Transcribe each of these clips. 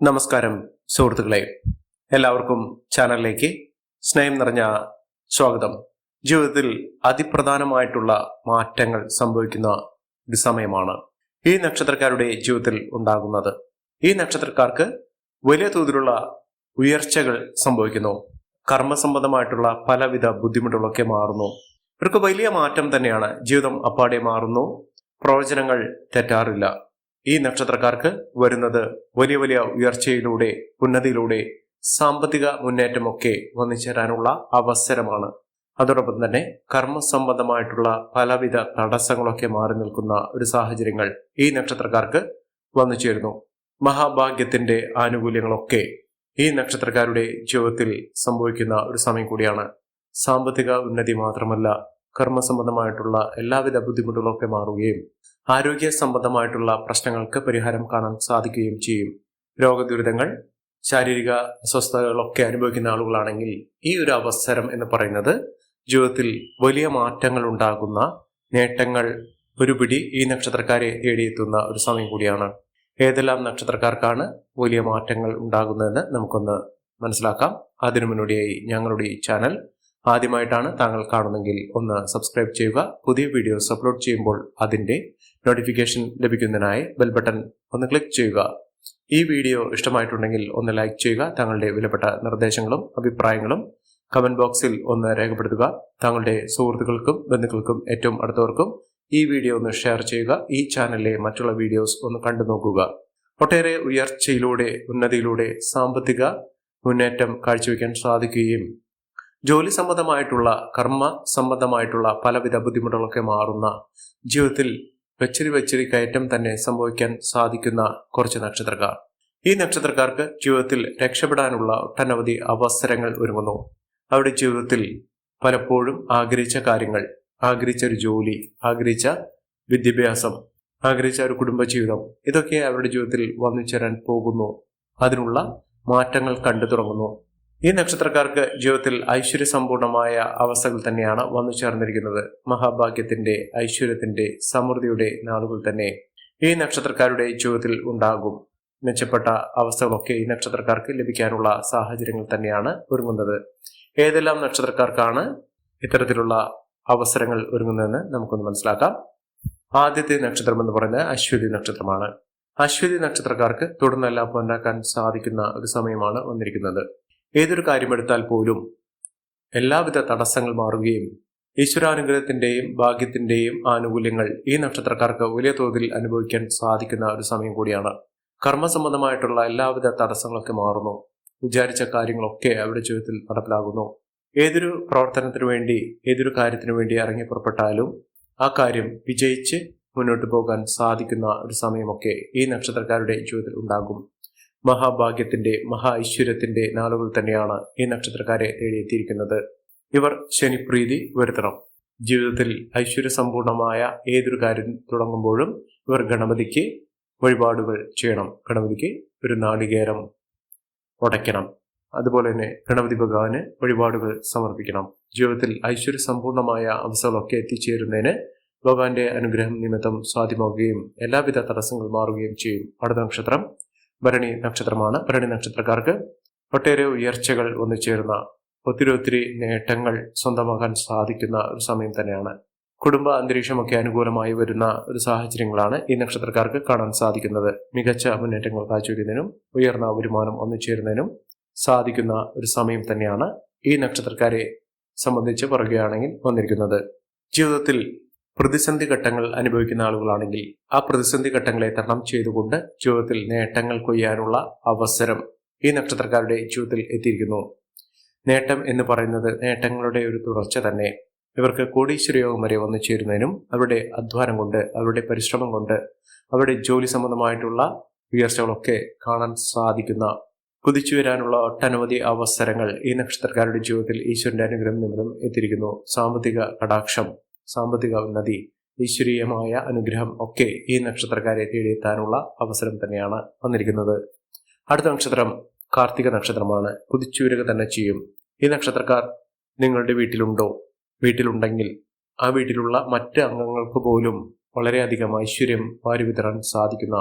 നമസ്കാരം സുഹൃത്തുക്കളെ. എല്ലാവർക്കും ചാനലിലേക്ക് സ്നേഹം നിറഞ്ഞ സ്വാഗതം. ജീവിതത്തിൽ അതിപ്രധാനമായിട്ടുള്ള മാറ്റങ്ങൾ സംഭവിക്കുന്ന ഒരു സമയമാണ് ഈ നക്ഷത്രക്കാരുടെ ജീവിതത്തിൽ ഉണ്ടാകുന്നത്. ഈ നക്ഷത്രക്കാർക്ക് വലിയ തോതിലുള്ള ഉയർച്ചകൾ സംഭവിക്കുന്നു. കർമ്മസംബന്ധമായിട്ടുള്ള പലവിധ ബുദ്ധിമുട്ടുകളൊക്കെ മാറുന്നു. ഇവർക്ക് വലിയ മാറ്റം തന്നെയാണ്. ജീവിതം അപ്പാടെ മാറുന്നു. പ്രവചനങ്ങൾ തെറ്റാറില്ല. ഈ നക്ഷത്രക്കാർക്ക് വരുന്നത് വലിയ വലിയ ഉയർച്ചയിലൂടെ ഉന്നതിയിലൂടെ സാമ്പത്തിക മുന്നേറ്റമൊക്കെ വന്നുചേരാനുള്ള അവസരമാണ്. അതോടൊപ്പം തന്നെ കർമ്മസംബന്ധമായിട്ടുള്ള പലവിധ തടസ്സങ്ങളൊക്കെ മാറി നിൽക്കുന്ന ഒരു സാഹചര്യങ്ങൾ ഈ നക്ഷത്രക്കാർക്ക് വന്നു ചേരുന്നു മഹാഭാഗ്യത്തിന്റെ ആനുകൂല്യങ്ങളൊക്കെ ഈ നക്ഷത്രക്കാരുടെ ജീവിതത്തിൽ സംഭവിക്കുന്ന ഒരു സമയം കൂടിയാണ്. സാമ്പത്തിക ഉന്നതി മാത്രമല്ല കർമ്മസംബന്ധമായിട്ടുള്ള എല്ലാവിധ ബുദ്ധിമുട്ടുകളൊക്കെ മാറുകയും ആരോഗ്യ സംബന്ധമായിട്ടുള്ള പ്രശ്നങ്ങൾക്ക് പരിഹാരം കാണാൻ സാധിക്കുകയും ചെയ്യും. രോഗദുരിതങ്ങൾ ശാരീരിക അസ്വസ്ഥതകളൊക്കെ അനുഭവിക്കുന്ന ആളുകളാണെങ്കിൽ ഈ ഒരു അവസരം എന്ന് പറയുന്നത് ജീവിതത്തിൽ വലിയ മാറ്റങ്ങൾ ഉണ്ടാകുന്ന നേട്ടങ്ങൾ ഒരു പിടി ഈ നക്ഷത്രക്കാരെ തേടിയെത്തുന്ന ഒരു സമയം കൂടിയാണ്. ഏതെല്ലാം നക്ഷത്രക്കാർക്കാണ് വലിയ മാറ്റങ്ങൾ ഉണ്ടാകുന്നതെന്ന് നമുക്കൊന്ന് മനസ്സിലാക്കാം. അതിനു മുന്നോടിയായി ഞങ്ങളുടെ ഈ ചാനൽ ആദ്യമായിട്ടാണ് താങ്കൾ കാണുന്നെങ്കിൽ ഒന്ന് സബ്സ്ക്രൈബ് ചെയ്യുക. പുതിയ വീഡിയോസ് അപ്ലോഡ് ചെയ്യുമ്പോൾ അതിന്റെ നോട്ടിഫിക്കേഷൻ ലഭിക്കുന്നതിനായി ബെൽ ബട്ടൺ ഒന്ന് ക്ലിക്ക് ചെയ്യുക. ഈ വീഡിയോ ഇഷ്ടമായിട്ടുണ്ടെങ്കിൽ ഒന്ന് ലൈക്ക് ചെയ്യുക. താങ്കളുടെ വിലപ്പെട്ട നിർദ്ദേശങ്ങളും അഭിപ്രായങ്ങളും കമന്റ് ബോക്സിൽ ഒന്ന് രേഖപ്പെടുത്തുക. താങ്കളുടെ സുഹൃത്തുക്കൾക്കും ബന്ധുക്കൾക്കും ഏറ്റവും അടുത്തവർക്കും ഈ വീഡിയോ ഒന്ന് ഷെയർ ചെയ്യുക. ഈ ചാനലിലെ മറ്റുള്ള വീഡിയോസ് ഒന്ന് കണ്ടു നോക്കുക. ഒട്ടേറെ ഉയർച്ചയിലൂടെ ഉന്നതിയിലൂടെ സാമ്പത്തിക മുന്നേറ്റം കാഴ്ചവെക്കാൻ സാധിക്കുകയും ജോലി സംബന്ധമായിട്ടുള്ള കർമ്മ സംബന്ധമായിട്ടുള്ള പലവിധ ബുദ്ധിമുട്ടുകളൊക്കെ മാറുന്ന ജീവിതത്തിൽ വെച്ചിരി വെച്ചിരി കയറ്റം തന്നെ സംഭവിക്കാൻ സാധിക്കുന്ന കുറച്ച് നക്ഷത്രക്കാർ. ഈ നക്ഷത്രക്കാർക്ക് ജീവിതത്തിൽ രക്ഷപ്പെടാനുള്ള ഒട്ടനവധി അവസരങ്ങൾ ഒരുങ്ങുന്നു. അവരുടെ ജീവിതത്തിൽ പലപ്പോഴും ആഗ്രഹിച്ച കാര്യങ്ങൾ ആഗ്രഹിച്ച ഒരു ജോലി ആഗ്രഹിച്ച വിദ്യാഭ്യാസം ആഗ്രഹിച്ച ഒരു കുടുംബജീവിതം ഇതൊക്കെ അവരുടെ ജീവിതത്തിൽ വന്നു ചേരാൻ പോകുന്നു. അതിനുള്ള മാറ്റങ്ങൾ കണ്ടു തുടങ്ങുന്നു. ഈ നക്ഷത്രക്കാർക്ക് ജീവിതത്തിൽ ഐശ്വര്യസമ്പൂർണമായ അവസ്ഥകൾ തന്നെയാണ് വന്നു ചേർന്നിരിക്കുന്നത്. മഹാഭാഗ്യത്തിന്റെ ഐശ്വര്യത്തിന്റെ സമൃദ്ധിയുടെ നാളുകൾ തന്നെ ഈ നക്ഷത്രക്കാരുടെ ജീവിതത്തിൽ ഉണ്ടാകും. മെച്ചപ്പെട്ട അവസ്ഥകളൊക്കെ ഈ നക്ഷത്രക്കാർക്ക് ലഭിക്കാനുള്ള സാഹചര്യങ്ങൾ തന്നെയാണ് ഒരുങ്ങുന്നത്. ഏതെല്ലാം നക്ഷത്രക്കാർക്കാണ് ഇത്തരത്തിലുള്ള അവസരങ്ങൾ ഒരുങ്ങുന്നതെന്ന് നമുക്കൊന്ന് മനസ്സിലാക്കാം. ആദ്യത്തെ നക്ഷത്രം എന്ന് പറയുന്നത് അശ്വതി നക്ഷത്രമാണ്. അശ്വതി നക്ഷത്രക്കാർക്ക് തുടർന്നെല്ലാം പൊന്നാക്കാൻ സാധിക്കുന്ന ഒരു സമയമാണ് വന്നിരിക്കുന്നത്. ഏതൊരു കാര്യമെടുത്താൽ പോലും എല്ലാവിധ തടസ്സങ്ങൾ മാറുകയും ഈശ്വരാനുഗ്രഹത്തിന്റെയും ഭാഗ്യത്തിന്റെയും ആനുകൂല്യങ്ങൾ ഈ നക്ഷത്രക്കാർക്ക് വലിയ തോതിൽ അനുഭവിക്കാൻ സാധിക്കുന്ന ഒരു സമയം കൂടിയാണ്. കർമ്മസംബന്ധമായിട്ടുള്ള എല്ലാവിധ തടസ്സങ്ങളൊക്കെ മാറുന്നു. വിചാരിച്ച കാര്യങ്ങളൊക്കെ അവരുടെ ജീവിതത്തിൽ നടപ്പിലാകുന്നു. ഏതൊരു പ്രവർത്തനത്തിനു വേണ്ടി ഏതൊരു കാര്യത്തിനു വേണ്ടി ഇറങ്ങി പുറപ്പെട്ടാലും ആ കാര്യം വിജയിച്ച് മുന്നോട്ട് പോകാൻ സാധിക്കുന്ന ഒരു സമയമൊക്കെ ഈ നക്ഷത്രക്കാരുടെ ജീവിതത്തിൽ ഉണ്ടാകും. മഹാഭാഗ്യത്തിന്റെ മഹാ ഐശ്വര്യത്തിന്റെ നാളുകൾ തന്നെയാണ് ഈ നക്ഷത്രക്കാരെ തേടിയെത്തിയിരിക്കുന്നത്. ഇവർ ശനിപ്രീതി വരുത്തണം. ജീവിതത്തിൽ ഐശ്വര്യ സമ്പൂർണമായ ഏതൊരു കാര്യം തുടങ്ങുമ്പോഴും ഇവർ ഗണപതിക്ക് വഴിപാടുകൾ ചെയ്യണം. ഗണപതിക്ക് ഒരു നാളികേരം ഉടയ്ക്കണം. അതുപോലെ തന്നെ ഗണപതി ഭഗവാന് വഴിപാടുകൾ സമർപ്പിക്കണം. ജീവിതത്തിൽ ഐശ്വര്യ സമ്പൂർണമായ അവസ്ഥകളൊക്കെ എത്തിച്ചേരുന്നതിന് ഭഗവാന്റെ അനുഗ്രഹം നിമിത്തം സാധ്യമാവുകയും എല്ലാവിധ തടസ്സങ്ങൾ മാറുകയും ചെയ്യും. അടുത്ത നക്ഷത്രം ഭരണി നക്ഷത്രമാണ്. ഭരണി നക്ഷത്രക്കാർക്ക് ഒട്ടേറെ ഉയർച്ചകൾ ഒന്നു ചേർന്ന ഒത്തിരി ഒത്തിരി നേട്ടങ്ങൾ സ്വന്തമാക്കാൻ സാധിക്കുന്ന ഒരു സമയം തന്നെയാണ്. കുടുംബ അന്തരീക്ഷമൊക്കെ അനുകൂലമായി വരുന്ന ഒരു സാഹചര്യങ്ങളാണ് ഈ നക്ഷത്രക്കാർക്ക് കാണാൻ സാധിക്കുന്നത്. മികച്ച മുന്നേറ്റങ്ങൾ കാഴ്ചവെക്കുന്നതിനും ഉയർന്ന വരുമാനം ഒന്നു ചേരുന്നതിനും സാധിക്കുന്ന ഒരു സമയം തന്നെയാണ് ഈ നക്ഷത്രക്കാരെ സംബന്ധിച്ച് പറയുകയാണെങ്കിൽ വന്നിരിക്കുന്നത്. ജീവിതത്തിൽ പ്രതിസന്ധി ഘട്ടങ്ങൾ അനുഭവിക്കുന്ന ആളുകളാണെങ്കിൽ ആ പ്രതിസന്ധി ഘട്ടങ്ങളെ തരണം ചെയ്തുകൊണ്ട് ജീവിതത്തിൽ നേട്ടങ്ങൾ കൊയ്യാനുള്ള അവസരം ഈ നക്ഷത്രക്കാരുടെ ജീവിതത്തിൽ എത്തിയിരിക്കുന്നു. നേട്ടം എന്ന് പറയുന്നത് നേട്ടങ്ങളുടെ ഒരു തുടർച്ച തന്നെ. ഇവർക്ക് കോടീശ്വരയോഗം വരെ വന്നു ചേരുന്നതിനും അവരുടെ അധ്വാനം കൊണ്ട് അവരുടെ പരിശ്രമം കൊണ്ട് അവരുടെ ജോലി സംബന്ധമായിട്ടുള്ള ഉയർച്ചകളൊക്കെ കാണാൻ സാധിക്കുന്ന കുതിച്ചു വരാനുള്ള ഒട്ടനവധി അവസരങ്ങൾ ഈ നക്ഷത്രക്കാരുടെ ജീവിതത്തിൽ ഈശ്വരന്റെ അനുഗ്രഹം നിമിത്തം എത്തിയിരിക്കുന്നു. സാമ്പത്തിക കടാക്ഷം സാമ്പത്തിക ഉന്നതി ഈശ്വരീയമായ അനുഗ്രഹം ഒക്കെ ഈ നക്ഷത്രക്കാരെ തേടിയെത്താനുള്ള അവസരം തന്നെയാണ് വന്നിരിക്കുന്നത്. അടുത്ത നക്ഷത്രം കാർത്തിക നക്ഷത്രമാണ്. കുതിച്ചുവരുക തന്നെ ചെയ്യും. ഈ നക്ഷത്രക്കാർ നിങ്ങളുടെ വീട്ടിലുണ്ടോ? വീട്ടിലുണ്ടെങ്കിൽ ആ വീട്ടിലുള്ള മറ്റ് അംഗങ്ങൾക്ക് പോലും വളരെയധികം ഐശ്വര്യം വാരി വിതരാൻ സാധിക്കുന്ന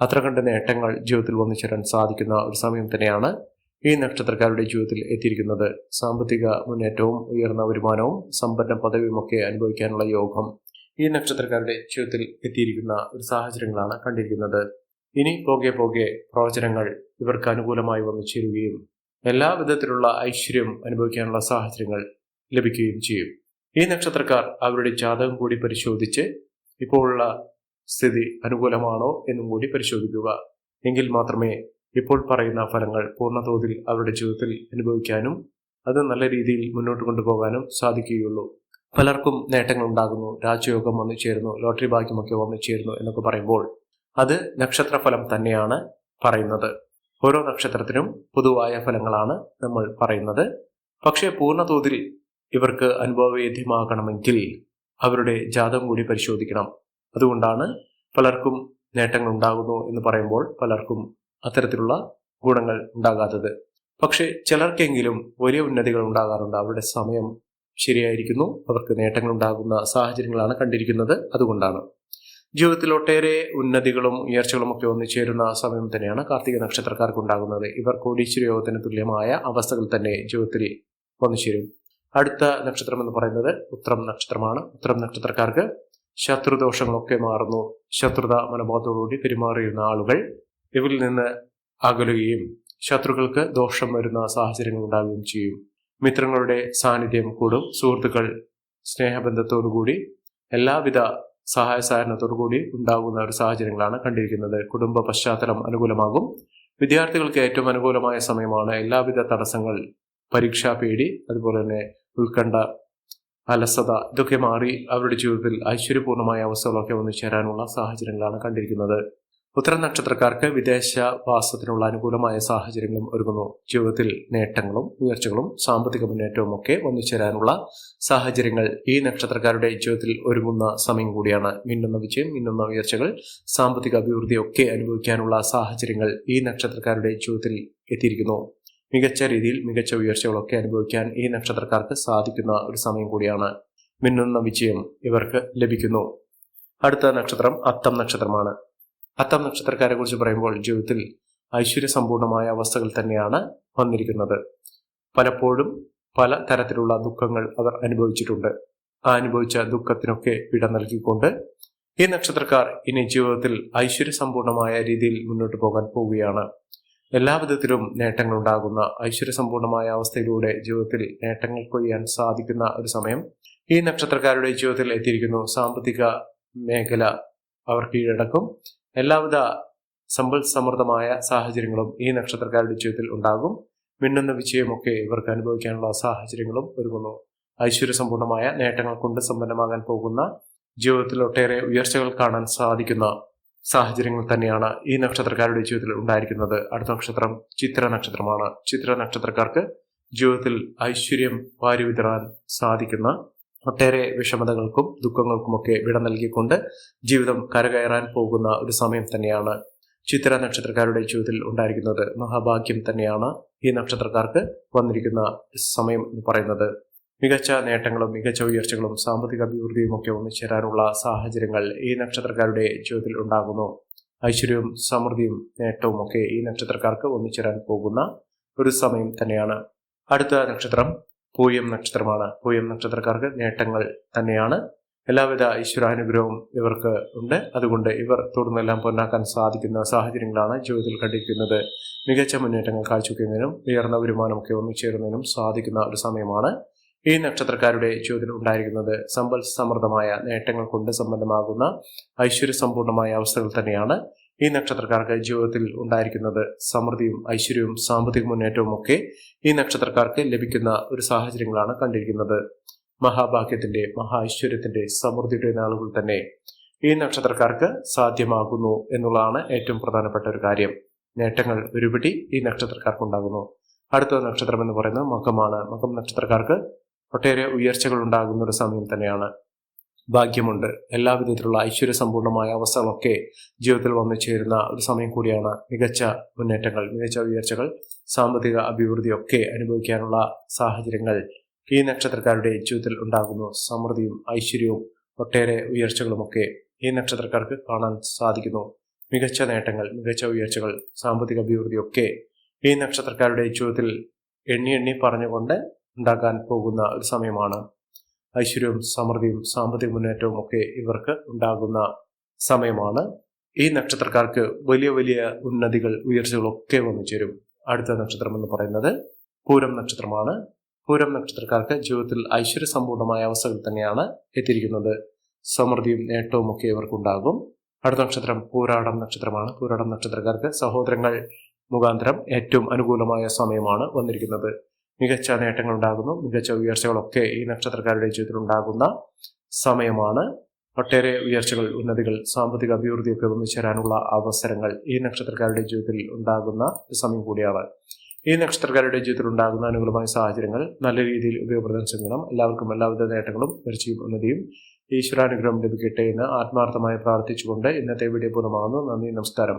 അത്ര കണ്ട് നേട്ടങ്ങൾ ജീവിതത്തിൽ വന്നു ചേരാൻ സാധിക്കുന്ന ഒരു സമയം തന്നെയാണ് ഈ നക്ഷത്രക്കാരുടെ ജീവിതത്തിൽ എത്തിയിരിക്കുന്നത് സാമ്പത്തിക മുന്നേറ്റവും ഉയർന്ന വരുമാനവും സമ്പന്ന പദവിയും ഒക്കെ അനുഭവിക്കാനുള്ള യോഗം ഈ നക്ഷത്രക്കാരുടെ ജീവിതത്തിൽ എത്തിയിരിക്കുന്ന ഒരു സാഹചര്യങ്ങളാണ് കണ്ടിരിക്കുന്നത്. ഇനി പോകെ പോകെ പ്രവചനങ്ങൾ ഇവർക്ക് അനുകൂലമായി വന്നു ചേരുകയും എല്ലാ വിധത്തിലുള്ള ഐശ്വര്യം അനുഭവിക്കാനുള്ള സാഹചര്യങ്ങൾ ലഭിക്കുകയും ചെയ്യും. ഈ നക്ഷത്രക്കാർ അവരുടെ ജാതകം കൂടി പരിശോധിച്ച് ഇപ്പോഴുള്ള സ്ഥിതി അനുകൂലമാണോ എന്നും കൂടി പരിശോധിക്കുക. എങ്കിൽ മാത്രമേ ഇപ്പോൾ പറയുന്ന ഫലങ്ങൾ പൂർണതോതിൽ അവരുടെ ജീവിതത്തിൽ അനുഭവിക്കാനും അത് നല്ല രീതിയിൽ മുന്നോട്ട് കൊണ്ടുപോകാനും സാധിക്കുകയുള്ളൂ. പലർക്കും നേട്ടങ്ങൾ ഉണ്ടാകുന്നു. രാജയോഗം വന്നു ചേരുന്നു. ലോട്ടറി ഭാഗ്യമൊക്കെ വന്നു ചേരുന്നു എന്നൊക്കെ പറയുമ്പോൾ അത് നക്ഷത്രഫലം തന്നെയാണ് പറയുന്നത്. ഓരോ നക്ഷത്രത്തിനും പൊതുവായ ഫലങ്ങളാണ് നമ്മൾ പറയുന്നത്. പക്ഷേ പൂർണതോതിൽ ഇവർക്ക് അനുഭവവേദ്യമാകണമെങ്കിൽ അവരുടെ ജാതം കൂടി പരിശോധിക്കണം. അതുകൊണ്ടാണ് പലർക്കും നേട്ടങ്ങൾ ഉണ്ടാകുന്നു എന്ന് പറയുമ്പോൾ പലർക്കും അത്തരത്തിലുള്ള ഗുണങ്ങൾ ഉണ്ടാകാത്തത്. പക്ഷേ ചിലർക്കെങ്കിലും വലിയ ഉന്നതികൾ ഉണ്ടാകാറുണ്ട്. അവരുടെ സമയം ശരിയായിരിക്കുന്നു. അവർക്ക് നേട്ടങ്ങൾ ഉണ്ടാകുന്ന സാഹചര്യങ്ങളാണ് കണ്ടിരിക്കുന്നത്. അതുകൊണ്ടാണ്. ജീവിതത്തിൽ ഒട്ടേറെ ഉന്നതികളും ഉയർച്ചകളും ഒക്കെ ഒന്നിച്ചേരുന്ന സമയം തന്നെയാണ് കാർത്തിക നക്ഷത്രക്കാർക്ക് ഉണ്ടാകുന്നത്. ഇവർ കോടീശ്വര യോഗത്തിന് തുല്യമായ അവസ്ഥകൾ തന്നെ ജീവിതത്തിൽ വന്നുചേരും. അടുത്ത നക്ഷത്രം എന്ന് പറയുന്നത് ഉത്രം നക്ഷത്രമാണ്. ഉത്രം നക്ഷത്രക്കാർക്ക് ശത്രുദോഷങ്ങളൊക്കെ മാറുന്നു. ശത്രുത മനോഭാവത്തോടുകൂടി പെരുമാറിയിരുന്ന ആളുകൾ ഇവരിൽ നിന്ന് അകലുകയും ശത്രുക്കൾക്ക് ദോഷം വരുന്ന സാഹചര്യങ്ങൾ ഉണ്ടാവുകയും ചെയ്യും. മിത്രങ്ങളുടെ സാന്നിധ്യം കൂടും. സുഹൃത്തുക്കൾ സ്നേഹബന്ധത്തോടുകൂടി എല്ലാവിധ സഹായ സഹകരണത്തോടുകൂടി ഉണ്ടാകുന്ന ഒരു സാഹചര്യങ്ങളാണ് കണ്ടിരിക്കുന്നത്. കുടുംബ പശ്ചാത്തലം അനുകൂലമാകും. വിദ്യാർത്ഥികൾക്ക് ഏറ്റവും അനുകൂലമായ സമയമാണ് എല്ലാവിധ തടസ്സങ്ങൾ പരീക്ഷാ പേടി അതുപോലെ തന്നെ ഉത്കണ്ഠ അലസത ഇതൊക്കെ മാറി അവരുടെ ജീവിതത്തിൽ ഐശ്വര്യപൂർണമായ അവസ്ഥകളൊക്കെ വന്നു ചേരാനുള്ള സാഹചര്യങ്ങളാണ് കണ്ടിരിക്കുന്നത്. ഉത്തര നക്ഷത്രക്കാർക്ക് വിദേശവാസത്തിനുള്ള അനുകൂലമായ സാഹചര്യങ്ങളും ഒരുങ്ങുന്നു. ജീവിതത്തിൽ നേട്ടങ്ങളും ഉയർച്ചകളും സാമ്പത്തിക മുന്നേറ്റവും ഒക്കെ വന്നു ചേരാനുള്ള സാഹചര്യങ്ങൾ ഈ നക്ഷത്രക്കാരുടെ ജീവിതത്തിൽ ഒരുങ്ങുന്ന സമയം കൂടിയാണ്. മിന്നുന്ന വിജയം മിന്നുന്ന ഉയർച്ചകൾ സാമ്പത്തിക അഭിവൃദ്ധി ഒക്കെ അനുഭവിക്കാനുള്ള സാഹചര്യങ്ങൾ ഈ നക്ഷത്രക്കാരുടെ ജീവിതത്തിൽ എത്തിയിരിക്കുന്നു. മികച്ച രീതിയിൽ മികച്ച ഉയർച്ചകളൊക്കെ അനുഭവിക്കാൻ ഈ നക്ഷത്രക്കാർക്ക് സാധിക്കുന്ന ഒരു സമയം കൂടിയാണ്. മിന്നുന്ന വിജയം ഇവർക്ക് ലഭിക്കുന്നു. അടുത്ത നക്ഷത്രം അത്തം നക്ഷത്രമാണ്. അത്തം നക്ഷത്രക്കാരെ കുറിച്ച് പറയുമ്പോൾ ജീവിതത്തിൽ ഐശ്വര്യ സമ്പൂർണമായ അവസ്ഥകൾ തന്നെയാണ് വന്നിരിക്കുന്നത്. പലപ്പോഴും പല തരത്തിലുള്ള ദുഃഖങ്ങൾ അവർ അനുഭവിച്ചിട്ടുണ്ട്. ആ അനുഭവിച്ച ദുഃഖത്തിനൊക്കെ വിട നൽകിക്കൊണ്ട് ഈ നക്ഷത്രക്കാർ ഇനി ജീവിതത്തിൽ ഐശ്വര്യ സമ്പൂർണമായ രീതിയിൽ മുന്നോട്ട് പോകാൻ പോവുകയാണ്. എല്ലാ വിധത്തിലും നേട്ടങ്ങൾ ഉണ്ടാകുന്ന ഐശ്വര്യ സമ്പൂർണമായ അവസ്ഥയിലൂടെ ജീവിതത്തിൽ നേട്ടങ്ങൾ കൊയ്യാൻ സാധിക്കുന്ന ഒരു സമയം ഈ നക്ഷത്രക്കാരുടെ ജീവിതത്തിൽ എത്തിയിരിക്കുന്നു. സാമ്പത്തിക മേഖല അവർ കീഴടക്കും. എല്ലാവിധ സമ്പൽ സമൃദ്ധമായ സാഹചര്യങ്ങളും ഈ നക്ഷത്രക്കാരുടെ ജീവിതത്തിൽ ഉണ്ടാകും. മിന്നുന്ന വിജയമൊക്കെ ഇവർക്ക് അനുഭവിക്കാനുള്ള സാഹചര്യങ്ങളും ഒരുങ്ങുന്നു. ഐശ്വര്യസമ്പൂർണമായ നേട്ടങ്ങൾ കൊണ്ട് സമ്പന്നമാകാൻ പോകുന്ന ജീവിതത്തിൽ ഒട്ടേറെ ഉയർച്ചകൾ കാണാൻ സാധിക്കുന്ന സാഹചര്യങ്ങൾ തന്നെയാണ് ഈ നക്ഷത്രക്കാരുടെ ജീവിതത്തിൽ ഉണ്ടായിരിക്കുന്നത്. അടുത്ത നക്ഷത്രം ചിത്ര നക്ഷത്രമാണ്. ചിത്ര നക്ഷത്രക്കാർക്ക് ജീവിതത്തിൽ ഐശ്വര്യം വാരി സാധിക്കുന്ന ഒട്ടേറെ വിഷമതകൾക്കും ദുഃഖങ്ങൾക്കുമൊക്കെ വിട നൽകിക്കൊണ്ട് ജീവിതം കരകയറാൻ പോകുന്ന ഒരു സമയം തന്നെയാണ് ചിത്ര നക്ഷത്രക്കാരുടെ ജീവിതത്തിൽ ഉണ്ടായിരിക്കുന്നത്. മഹാഭാഗ്യം തന്നെയാണ് ഈ നക്ഷത്രക്കാർക്ക് വന്നിരിക്കുന്ന സമയം എന്ന് പറയുന്നത്. മികച്ച നേട്ടങ്ങളും മികച്ച ഉയർച്ചകളും സാമ്പത്തിക അഭിവൃദ്ധിയും ഒക്കെ ഒന്നിച്ചേരാനുള്ള സാഹചര്യങ്ങൾ ഈ നക്ഷത്രക്കാരുടെ ജീവിതത്തിൽ ഉണ്ടാകുന്നു. ഐശ്വര്യവും സമൃദ്ധിയും നേട്ടവും ഒക്കെ ഈ നക്ഷത്രക്കാർക്ക് ഒന്നിച്ചേരാൻ പോകുന്ന ഒരു സമയം തന്നെയാണ്. അടുത്ത നക്ഷത്രം പൂയം നക്ഷത്രമാണ്. പൂയം നക്ഷത്രക്കാർക്ക് നേട്ടങ്ങൾ തന്നെയാണ്. എല്ലാവിധ ഈശ്വരാനുഗ്രഹവും ഇവർക്ക് ഉണ്ട്. അതുകൊണ്ട് ഇവർ തുടർന്നെല്ലാം പൊന്നാക്കാൻ സാധിക്കുന്ന സാഹചര്യങ്ങളാണ് ജീവിതത്തിൽ കണ്ടിരിക്കുന്നത്. മികച്ച മുന്നേറ്റങ്ങൾ കാഴ്ചവെക്കുന്നതിനും ഉയർന്ന വരുമാനമൊക്കെ ഒന്നിച്ചേരുന്നതിനും സാധിക്കുന്ന ഒരു സമയമാണ് ഈ നക്ഷത്രക്കാരുടെ ജീവിതത്തിൽ ഉണ്ടായിരിക്കുന്നത്. സമ്പൽ സമൃദ്ധമായ നേട്ടങ്ങൾ കൊണ്ട് സമ്പന്നമാകുന്ന ഐശ്വര്യസമ്പൂർണമായ അവസ്ഥകൾ തന്നെയാണ്. ഈ നക്ഷത്രക്കാർക്ക് ജീവിതത്തിൽ ഉണ്ടായിരിക്കുന്നത് സമൃദ്ധിയും ഐശ്വര്യവും സാമ്പത്തിക മുന്നേറ്റവും ഒക്കെ ഈ നക്ഷത്രക്കാർക്ക് ലഭിക്കുന്ന ഒരു സാഹചര്യങ്ങളാണ് കണ്ടിരിക്കുന്നത്. മഹാഭാഗ്യത്തിന്റെ മഹാ ഐശ്വര്യത്തിന്റെ സമൃദ്ധിയുടെ നാളുകൾ തന്നെ ഈ നക്ഷത്രക്കാർക്ക് സാധ്യമാകുന്നു എന്നുള്ളതാണ് ഏറ്റവും പ്രധാനപ്പെട്ട ഒരു കാര്യം. നേട്ടങ്ങൾ ഒരുപിടി ഈ നക്ഷത്രക്കാർക്ക് ഉണ്ടാകുന്നു. അടുത്ത നക്ഷത്രം എന്ന് പറയുന്നത് മകമാണ്. മകം നക്ഷത്രക്കാർക്ക് ഒട്ടേറെ ഉയർച്ചകൾ ഉണ്ടാകുന്ന ഒരു സമയം തന്നെയാണ്. ഭാഗ്യമുണ്ട്. എല്ലാ വിധത്തിലുള്ള ഐശ്വര്യസമ്പൂർണമായ അവസ്ഥകളൊക്കെ ജീവിതത്തിൽ വന്നു ചേരുന്ന ഒരു സമയം കൂടിയാണ് മികച്ച മുന്നേറ്റങ്ങൾ മികച്ച ഉയർച്ചകൾ സാമ്പത്തിക അഭിവൃദ്ധിയൊക്കെ അനുഭവിക്കാനുള്ള സാഹചര്യങ്ങൾ ഈ നക്ഷത്രക്കാരുടെ ജീവിതത്തിൽ ഉണ്ടാകുന്നു. സമൃദ്ധിയും ഐശ്വര്യവും ഒട്ടേറെ ഉയർച്ചകളുമൊക്കെ ഈ നക്ഷത്രക്കാർക്ക് കാണാൻ സാധിക്കുന്നു. മികച്ച നേട്ടങ്ങൾ മികച്ച ഉയർച്ചകൾ സാമ്പത്തിക അഭിവൃദ്ധി ഒക്കെ ഈ നക്ഷത്രക്കാരുടെ ജീവിതത്തിൽ എണ്ണി എണ്ണി പറഞ്ഞുകൊണ്ട് ഉണ്ടാകാൻ പോകുന്ന ഒരു സമയമാണ്. ഐശ്വര്യവും സമൃദ്ധിയും സാമ്പത്തിക മുന്നേറ്റവും ഒക്കെ ഇവർക്ക് ഉണ്ടാകുന്ന സമയമാണ്. ഈ നക്ഷത്രക്കാർക്ക് വലിയ വലിയ ഉന്നതികൾ ഉയർച്ചകളൊക്കെ വന്നു ചേരും. അടുത്ത നക്ഷത്രം എന്ന് പറയുന്നത് പൂരം നക്ഷത്രമാണ്. പൂരം നക്ഷത്രക്കാർക്ക് ജീവിതത്തിൽ ഐശ്വര്യ സമ്പൂർണമായ അവസ്ഥകൾ തന്നെയാണ് എത്തിയിരിക്കുന്നത്. സമൃദ്ധിയും നേട്ടവും ഒക്കെ ഇവർക്കുണ്ടാകും. അടുത്ത നക്ഷത്രം പൂരാടം നക്ഷത്രമാണ്. പൂരാടം നക്ഷത്രക്കാർക്ക് സഹോദരങ്ങൾ മുഖാന്തരം ഏറ്റവും അനുകൂലമായ സമയമാണ് വന്നിരിക്കുന്നത്. മികച്ച നേട്ടങ്ങൾ ഉണ്ടാകുന്നു. മികച്ച ഉയർച്ചകളൊക്കെ ഈ നക്ഷത്രക്കാരുടെ ജീവിതത്തിൽ ഉണ്ടാകുന്ന സമയമാണ്. ഒട്ടേറെ ഉയർച്ചകൾ ഉന്നതികൾ സാമ്പത്തിക അഭിവൃദ്ധിയൊക്കെ വന്നു ചേരാനുള്ള അവസരങ്ങൾ ഈ നക്ഷത്രക്കാരുടെ ജീവിതത്തിൽ ഉണ്ടാകുന്ന സമയം കൂടിയാണ്. ഈ നക്ഷത്രക്കാരുടെ ജീവിതത്തിൽ ഉണ്ടാകുന്ന അനുകൂലമായ സാഹചര്യങ്ങൾ നല്ല രീതിയിൽ ഉപയോഗപ്രദം ചെയ്യണം. എല്ലാവർക്കും എല്ലാവിധ നേട്ടങ്ങളും ഉയർച്ചയും ഉന്നതിയും ഈശ്വരാനുഗ്രഹം ലഭിക്കട്ടെ എന്ന് ആത്മാർത്ഥമായി പ്രാർത്ഥിച്ചുകൊണ്ട് ഇന്നത്തെ വീഡിയോ പൂർണമാകുന്നു. നന്ദി നമസ്കാരം.